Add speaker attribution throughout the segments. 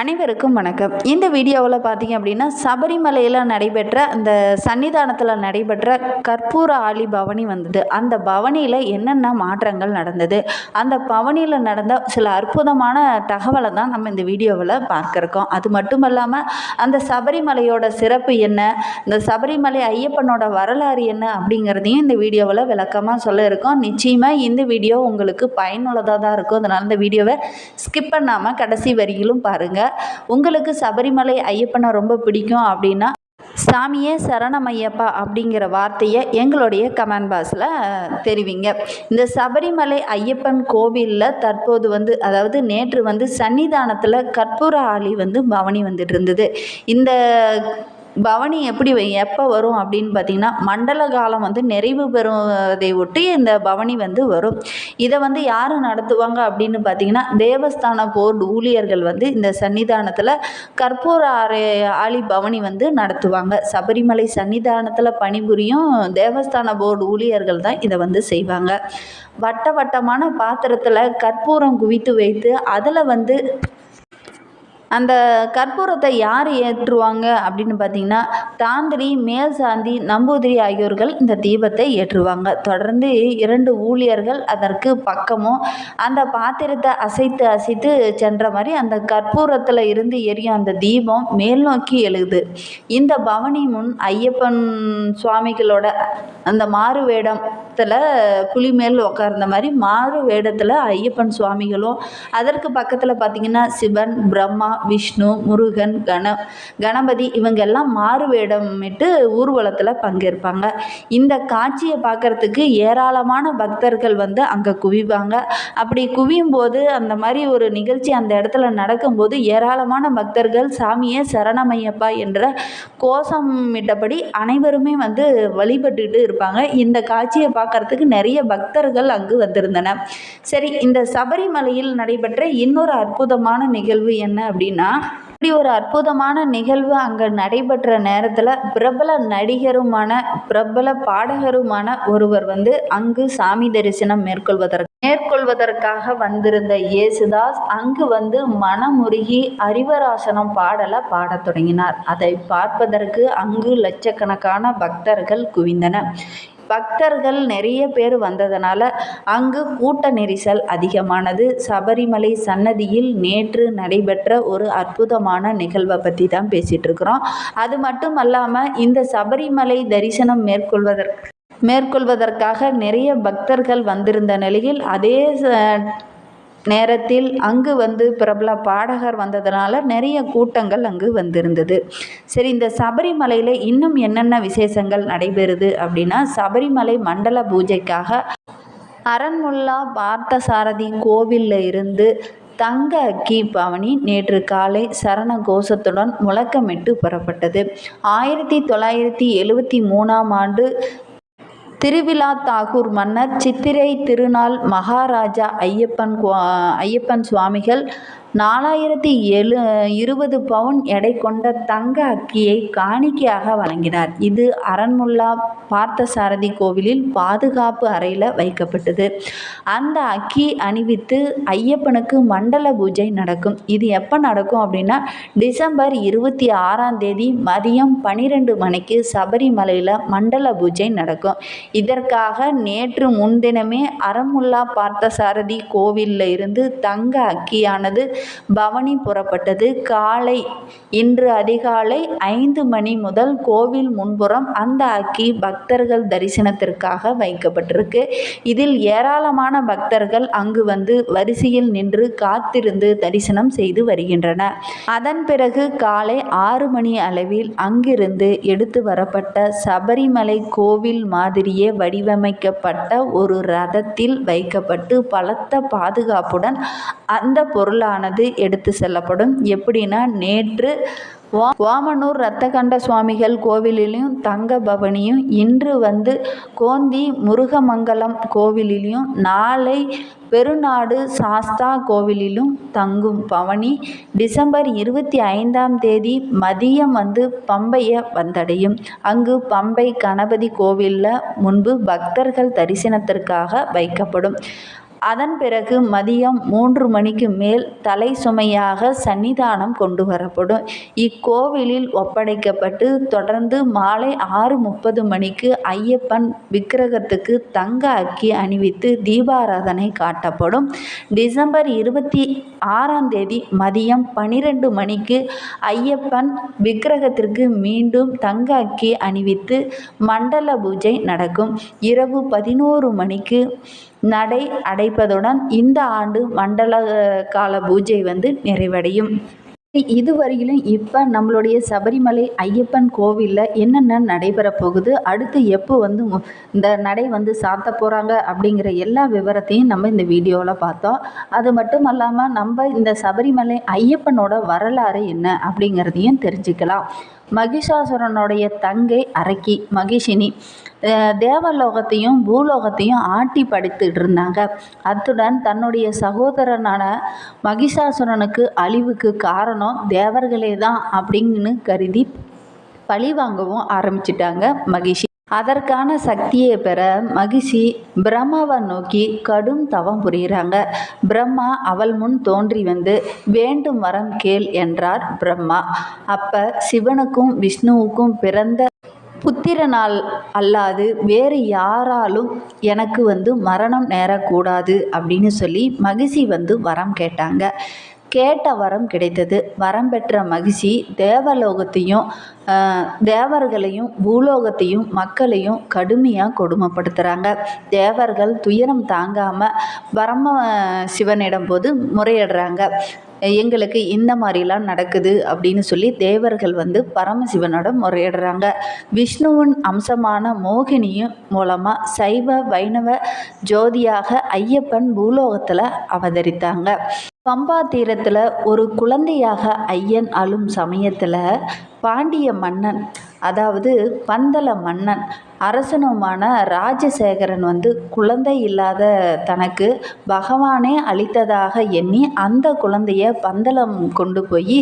Speaker 1: அனைவருக்கும் வணக்கம். இந்த வீடியோவில் பார்த்தீங்க அப்படின்னா சபரிமலையில் நடைபெற்ற அந்த சன்னிதானத்தில் நடைபெற்ற கற்பூர ஆலி பவனி வந்தது. அந்த பவனியில் என்னென்ன மாற்றங்கள் நடந்தது? அந்த பவனியில் நடந்த சில அற்புதமான தகவலை தான் நம்ம இந்த வீடியோவில் பார்க்குறோம். அது மட்டும் இல்லாமல் அந்த சபரிமலையோட சிறப்பு என்ன? இந்த சபரிமலை ஐயப்பனோட வரலாறு என்ன? அப்படிங்கிறதையும் இந்த வீடியோவில் விளக்கமாக சொல்ல இருக்கோம். நிச்சயமாக இந்த வீடியோ உங்களுக்கு பயனுள்ளதாக தான் இருக்கும். அதனால் இந்த வீடியோவை ஸ்கிப் பண்ணாமல் கடைசி வரியிலும் பாருங்கள் உங்களுக்கு சபரிமலை ஐயப்பனை ரொம்ப பிடிக்கும் அப்படின்னா சாமியே சரணமையப்பா அப்படிங்கிற வார்த்தையை எங்களுடைய கமெண்ட் பாக்ஸில் தெரிவிங்க. இந்த சபரிமலை ஐயப்பன் கோவிலில் தற்போது வந்து அதாவது நேற்று வந்து சன்னிதானத்தில் கற்பூர ஆலி வந்து பவனி வந்துட்டு இருந்தது. இந்த பவனி எப்படி எப்போ வரும் அப்படின்னு பார்த்தீங்கன்னா மண்டல காலம் வந்து நிறைவு பெறுவதை ஒட்டி இந்த பவனி வந்து வரும். இதை வந்து யார் நடத்துவாங்க அப்படின்னு பார்த்தீங்கன்னா தேவஸ்தான போர்டு ஊழியர்கள் வந்து இந்த சன்னிதானத்தில் கற்பூர ஆரை ஆலி பவனி வந்து நடத்துவாங்க. சபரிமலை சன்னிதானத்தில் பணிபுரியும் தேவஸ்தான போர்டு ஊழியர்கள் தான் இதை வந்து செய்வாங்க. வட்ட வட்டமான பாத்திரத்தில் கற்பூரம் குவித்து வைத்து அதில் வந்து அந்த கற்பூரத்தை யார் ஏற்றுவாங்க அப்படின்னு பார்த்தீங்கன்னா தாந்திரி மேல்சாந்தி நம்பூதிரி ஆகியோர்கள் இந்த தீபத்தை ஏற்றுவாங்க. தொடர்ந்து இரண்டு ஊழியர்கள் அதற்கு பக்கமும் அந்த பாத்திரத்தை அசைத்து அசைத்து சென்ற மாதிரி அந்த கற்பூரத்தில் இருந்து எரியும் அந்த தீபம் மேல் நோக்கி எழுது. இந்த பவனி முன் ஐயப்பன் சுவாமிகளோட அந்த மாறு வேடத்தில் புலி மேல் உட்கார்ந்த மாதிரி மாறு வேடத்தில் ஐயப்பன் சுவாமிகளும் அதற்கு பக்கத்தில் பார்த்திங்கன்னா சிவன் பிரம்மா விஷ்ணு முருகன் கண கணபதி இவங்க எல்லாம் மாறு வேடமிட்டு ஊர்வலத்தில் பங்கேற்பாங்க. இந்த காட்சியை பார்க்குறதுக்கு ஏராளமான பக்தர்கள் வந்து அங்கே குவிவாங்க. அப்படி குவியும் போது அந்த மாதிரி ஒரு நிகழ்ச்சி அந்த இடத்துல நடக்கும்போது ஏராளமான பக்தர்கள் சாமியே சரணமையப்பா என்ற கோஷமிட்டபடி அனைவருமே வந்து வழிபட்டுக்கிட்டு இருப்பாங்க. இந்த காட்சியை பார்க்கறதுக்கு நிறைய பக்தர்கள் அங்கு வந்திருந்தன சரி இந்த சபரிமலையில் நடைபெற்ற இன்னொரு அற்புதமான நிகழ்வு என்ன அப்படின்னா இப்படி ஒரு அற்புதமான நிகழ்வு அங்கே நடைபெற்ற நேரத்தில் பிரபல நடிகருமான பிரபல பாடகருமான ஒருவர் வந்து அங்கு சாமி தரிசனம் மேற்கொள்வதற்கு மேற்கொள்வதற்காக வந்திருந்த இயேசுதாஸ் அங்கு வந்து மனமுருகி அறிவராசனம் பாடலை பாடத் தொடங்கினார். அதை பார்ப்பதற்கு அங்கு லட்சக்கணக்கான பக்தர்கள் குவிந்தன பக்தர்கள் நிறைய பேர் வந்ததுனால அங்கு கூட்ட நெரிசல் அதிகமானது. சபரிமலை சன்னதியில் நேற்று நடைபெற்ற ஒரு அற்புதமான நிகழ்வை பற்றி தான் பேசிகிட்டு இருக்கிறோம். அது மட்டும் அல்லாமல் இந்த சபரிமலை தரிசனம் மேற்கொள்வதற்கு மேற்கொள்வதற்காக நிறைய பக்தர்கள் வந்திருந்த நிலையில் அதே நேரத்தில் அங்கு வந்து பிரபல பாடகர் வந்ததுனால நிறைய கூட்டங்கள் அங்கு வந்திருந்தது. சரி இந்த சபரிமலையில் இன்னும் என்னென்ன விசேஷங்கள் நடைபெறுது அப்படின்னா சபரிமலை மண்டல பூஜைக்காக அரண்முல்லா பார்த்தசாரதி கோவிலில் இருந்து தங்க அக்கி பவனி நேற்று காலை சரண கோஷத்துடன் முழக்கமிட்டு புறப்பட்டது. ஆயிரத்தி தொள்ளாயிரத்தி எழுவத்தி மூணாம் ஆண்டு திருவிழா தாகூர் மன்னர் சித்திரை திருநாள் மகாராஜா ஐயப்பன் ஐயப்பன் சுவாமிகள் நாலாயிரத்தி எழு இருபது பவுன் எடை கொண்ட தங்க அக்கியை காணிக்கையாக வழங்கினார். இது அரண்முல்லா பார்த்தசாரதி கோவிலில் பாதுகாப்பு அறையில் வைக்கப்பட்டது. அந்த அக்கி அணிவித்து ஐயப்பனுக்கு மண்டல பூஜை நடக்கும். இது எப்போ நடக்கும் அப்படின்னா டிசம்பர் இருபத்தி ஆறாம் தேதி மதியம் பன்னிரெண்டு மணிக்கு சபரிமலையில் மண்டல பூஜை நடக்கும். இதற்காக நேற்று முன்தினமே அரண்முல்லா பார்த்தசாரதி கோவிலில் இருந்து தங்க அக்கியானது பவனி புறப்பட்டது. காலை இன்று அதிகாலை ஐந்து மணி முதல் கோவில் முன்புறம் அந்த அக்கி பக்தர்கள் தரிசனத்திற்காக வைக்கப்பட்டிருக்கு. இதில் ஏராளமான பக்தர்கள் அங்கு வந்து வரிசையில் நின்று காத்திருந்து தரிசனம் செய்து வருகின்றனர். அதன் பிறகு காலை ஆறு மணி அளவில் அங்கிருந்து எடுத்து வரப்பட்ட சபரிமலை கோவில் மாதிரியே வடிவமைக்கப்பட்ட ஒரு ரதத்தில் வைக்கப்பட்டு பலத்த பாதுகாப்புடன் அந்த பொருளானது அது எடுத்து செல்லப்படும். எப்படின்னா நேற்று வா வாமனூர் ரத்தகண்ட சுவாமிகள் கோவிலிலையும் தங்க பவனியும் இன்று வந்து கோந்தி முருகமங்கலம் கோவிலிலையும் நாளை பெருநாடு சாஸ்தா கோவிலிலும் தங்கும் பவனி டிசம்பர் இருபத்தி ஐந்தாம் தேதி மதியம் வந்து பம்பையை வந்தடையும். அங்கு பம்பை கணபதி கோவிலில் முன்பு பக்தர்கள் தரிசனத்திற்காக வைக்கப்படும். அதன் பிறகு மதியம் மூன்று மணிக்கு மேல் தலை சுமையாக சன்னிதானம் கொண்டு வரப்படும். இக்கோவிலில் ஒப்படைக்கப்பட்டு தொடர்ந்து மாலை ஆறு முப்பது மணிக்கு ஐயப்பன் விக்கிரகத்துக்கு தங்க அக்கி அணிவித்து தீபாராதனை காட்டப்படும். டிசம்பர் இருபத்தி ஆறாம் தேதி மதியம் பனிரெண்டு மணிக்கு ஐயப்பன் விக்கிரகத்திற்கு மீண்டும் தங்க அக்கி அணிவித்து மண்டல பூஜை நடக்கும். இரவு பதினோரு மணிக்கு நடை அடைப்பதுடன் இந்த ஆண்டு மண்டல கால பூஜை வந்து நிறைவடையும். இதுவரையிலும் இப்போ நம்மளுடைய சபரிமலை ஐயப்பன் கோவிலில் என்னென்ன நடைபெற போகுது? அடுத்து எப்போ வந்து இந்த நடை வந்து சாத்த போகிறாங்க அப்படிங்கிற எல்லா விவரத்தையும் நம்ம இந்த வீடியோவில் பார்த்தோம். அது மட்டும் அல்லாமல் நம்ம இந்த சபரிமலை ஐயப்பனோட வரலாறு என்ன அப்படிங்கிறதையும் தெரிஞ்சுக்கலாம். மகிஷாசுரனுடைய தங்கை அரக்கி மகிஷினி. தேவலோகத்தையும் பூலோகத்தையும் ஆட்டி படைத்துட்டு இருந்தாங்க. அத்துடன் தன்னுடைய சகோதரனான மகிஷாசுரனுக்கு அழிவுக்கு காரணம் தேவர்களே தான் அப்படின்னு கருதி பழி வாங்கவும் ஆரம்பிச்சிட்டாங்க மகிஷி. அதற்கான சக்தியை பெற மகிஷி பிரம்மாவை நோக்கி கடும் தவம் புரிகிறாங்க. பிரம்மா அவள் முன் தோன்றி வந்து வேண்டும் வரம் கேள் என்றார் பிரம்மா. அப்ப சிவனுக்கும் விஷ்ணுவுக்கும் பிறந்த புத்திரனால் அல்லாது வேறு யாராலும் எனக்கு வந்து மரணம் நேரக்கூடாது அப்படின்னு சொல்லி மகிஷி வந்து வரம் கேட்டாங்க. கேட்ட வரம் கிடைத்தது. வரம் பெற்ற மகிழ்ச்சி தேவலோகத்தையும் தேவர்களையும் பூலோகத்தையும் மக்களையும் கடுமையாக கொடுமைப்படுத்துகிறாங்க தேவர்கள் துயரம் தாங்காமல் பரம சிவனிடம் போது முறையிடுறாங்க. எங்களுக்கு இந்த மாதிரிலாம் நடக்குது அப்படின்னு சொல்லி தேவர்கள் வந்து பரமசிவனோட முறையிடுறாங்க. விஷ்ணுவின் அம்சமான மோகினியும் மூலமாக சைவ வைணவ ஜோதியாக ஐயப்பன் பூலோகத்தில் அவதரித்தாங்க. பம்பா தீரத்தில் ஒரு குழந்தையாக ஐயன் அழும் சமயத்தில் பாண்டிய மன்னன் அதாவது பந்தல மன்னன் அரசனுமான ராஜசேகரன் வந்து குழந்தை இல்லாத தனக்கு பகவானே அளித்ததாக எண்ணி அந்த குழந்தைய பந்தலம் கொண்டு போய்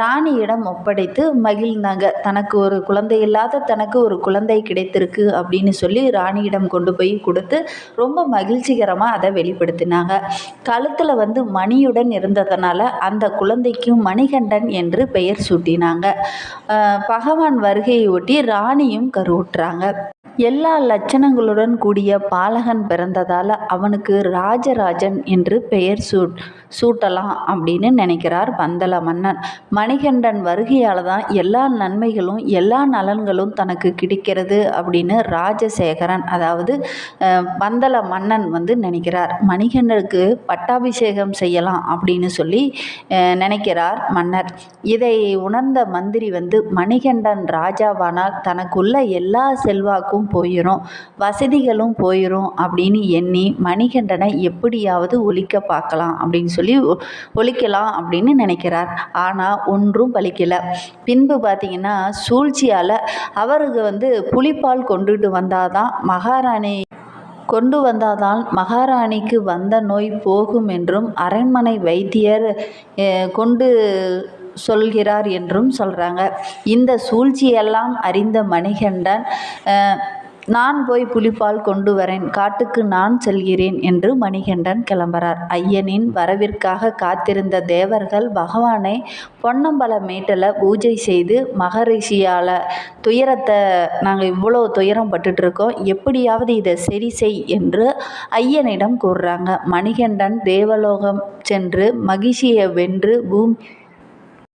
Speaker 1: ராணியிடம் ஒப்படைத்து மகிழ்ந்தாங்க. தனக்கு ஒரு குழந்தை இல்லாத தனக்கு ஒரு குழந்தை கிடைத்திருக்கு அப்படின்னு சொல்லி ராணியிடம் கொண்டு போய் கொடுத்து ரொம்ப மகிழ்ச்சிகரமாக அதை வெளிப்படுத்தினாங்க. கழுத்தில் வந்து மணியுடன் இருந்ததுனால அந்த குழந்தைக்கு மணிகண்டன் என்று பெயர் சூட்டினாங்க. பகவான் வருகையை ஒட்டி ராணியும் கருவுற்றாங்க. எல்லா லட்சணங்களுடன் கூடிய பாலகன் பிறந்ததால் அவனுக்கு ராஜராஜன் என்று பெயர் சூட் சூட்டலாம் அப்படின்னு நினைக்கிறார் பந்தல மன்னன். மணிகண்டன் வருகையால் தான் எல்லா நன்மைகளும் எல்லா நலன்களும் தனக்கு கிடைக்கிறது அப்படின்னு ராஜசேகரன் அதாவது பந்தல மன்னன் வந்து நினைக்கிறார். மணிகண்டனுக்கு பட்டாபிஷேகம் செய்யலாம் அப்படின்னு சொல்லி நினைக்கிறார் மன்னர். இதை உணர்ந்த மந்திரி வந்து மணிகண்டன் ராஜாவானால் தனக்குள்ள எல்லா செல்வாக்கும் போயிடும் வசதிகளும் போயிடும் அப்படின்னு எண்ணி மணிகண்டனை எப்படியாவது ஒழிக்க பார்க்கலாம் அப்படின்னு சொல்லி ஒ- ஒழிக்கலாம் அப்படின்னு நினைக்கிறார். ஆனால் ஒன்றும் பலிக்கலை. பின்பு பார்த்தீங்கன்னா சூழ்ச்சியால் அவருக்கு வந்து புலிப்பால் கொண்டுட்டு வந்தாதான் மகாராணி கொண்டு வந்தாதான் மகாராணிக்கு வந்த நோய் போகும் என்றும் அரண்மனை வைத்தியர் கொண்டு சொல்கிறார் என்றும் சொல்கிறாங்க இந்த சூழ்ச்சியெல்லாம் அறிந்த மணிகண்டன் நான் போய் புலிப்பால் கொண்டு வரேன் காட்டுக்கு நான் செல்கிறேன் என்று மணிகண்டன் கிளம்புறார். ஐயனின் வரவிற்காக காத்திருந்த தேவர்கள் பகவானை பொன்னம்பல மேட்டில் பூஜை செய்து மகரிஷியால் துயரத்தை நாங்கள் இவ்வளோ துயரம் பட்டுட்ருக்கோம் எப்படியாவது இதை சரி செய் என்று ஐயனிடம் கூறுறாங்க. மணிகண்டன் தேவலோகம் சென்று மகிஷியை வென்று பூமி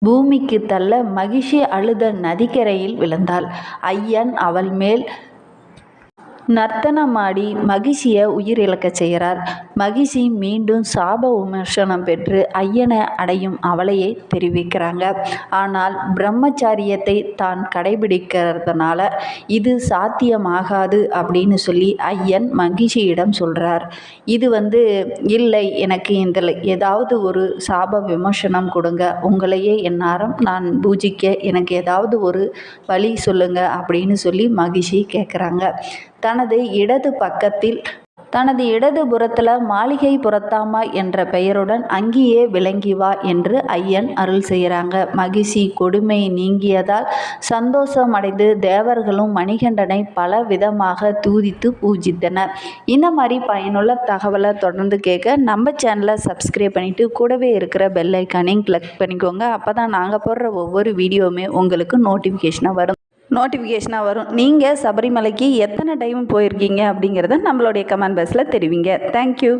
Speaker 1: பூமிக்கு தள்ள மகிஷி அழுத நதிக்கரையில் விழுந்தாள். ஐயன் அவள் மேல் நர்த்தனமாடி மகிஷியை உயிரிழக்கச் செய்கிறார். மகிஷி மீண்டும் சாப விமர்சனம் பெற்று ஐயனை அடையும் அவளையே தெரிவிக்கிறாங்க. ஆனால் பிரம்மச்சாரியத்தை தான் கடைபிடிக்கிறதுனால இது சாத்தியமாகாது அப்படின்னு சொல்லி ஐயன் மகிஷியிடம் சொல்கிறார் இது வந்து இல்லை எனக்கு இதில் ஏதாவது ஒரு சாப விமர்சனம் கொடுங்க. உங்களையே எந்நேரம் நான் பூஜிக்க எனக்கு ஏதாவது ஒரு வழி சொல்லுங்க அப்படின்னு சொல்லி மகிஷி கேட்குறாங்க தனது இடது பக்கத்தில் தனது இடது புறத்தில் மாளிகை புறத்தாமா என்ற பெயருடன் அங்கேயே விளங்கி வா என்று ஐயன் அருள் செய்கிறாங்க. மகிழ்ச்சி கொடுமை நீங்கியதால் சந்தோஷம் அடைந்து தேவர்களும் மணிகண்டனை பல விதமாக தூதித்து பூஜித்தனர். இந்த மாதிரி பயனுள்ள தகவலை தொடர்ந்து கேட்க நம்ம சேனலை சப்ஸ்கிரைப் பண்ணிவிட்டு கூடவே இருக்கிற பெல் ஐக்கானையும் கிளிக் பண்ணிக்கோங்க. அப்போ தான் நாங்கள் போடுற ஒவ்வொரு வீடியோவுமே உங்களுக்கு நோட்டிஃபிகேஷனாக வரும். நோட்டிஃபிகேஷனாக வரும். நீங்கள் சபரிமலைக்கு எத்தனை டைம் போயிருக்கீங்க அப்படிங்கிறத நம்மளுடைய கமெண்ட் பாக்ஸில் தெரிவிங்க. தேங்க்யூ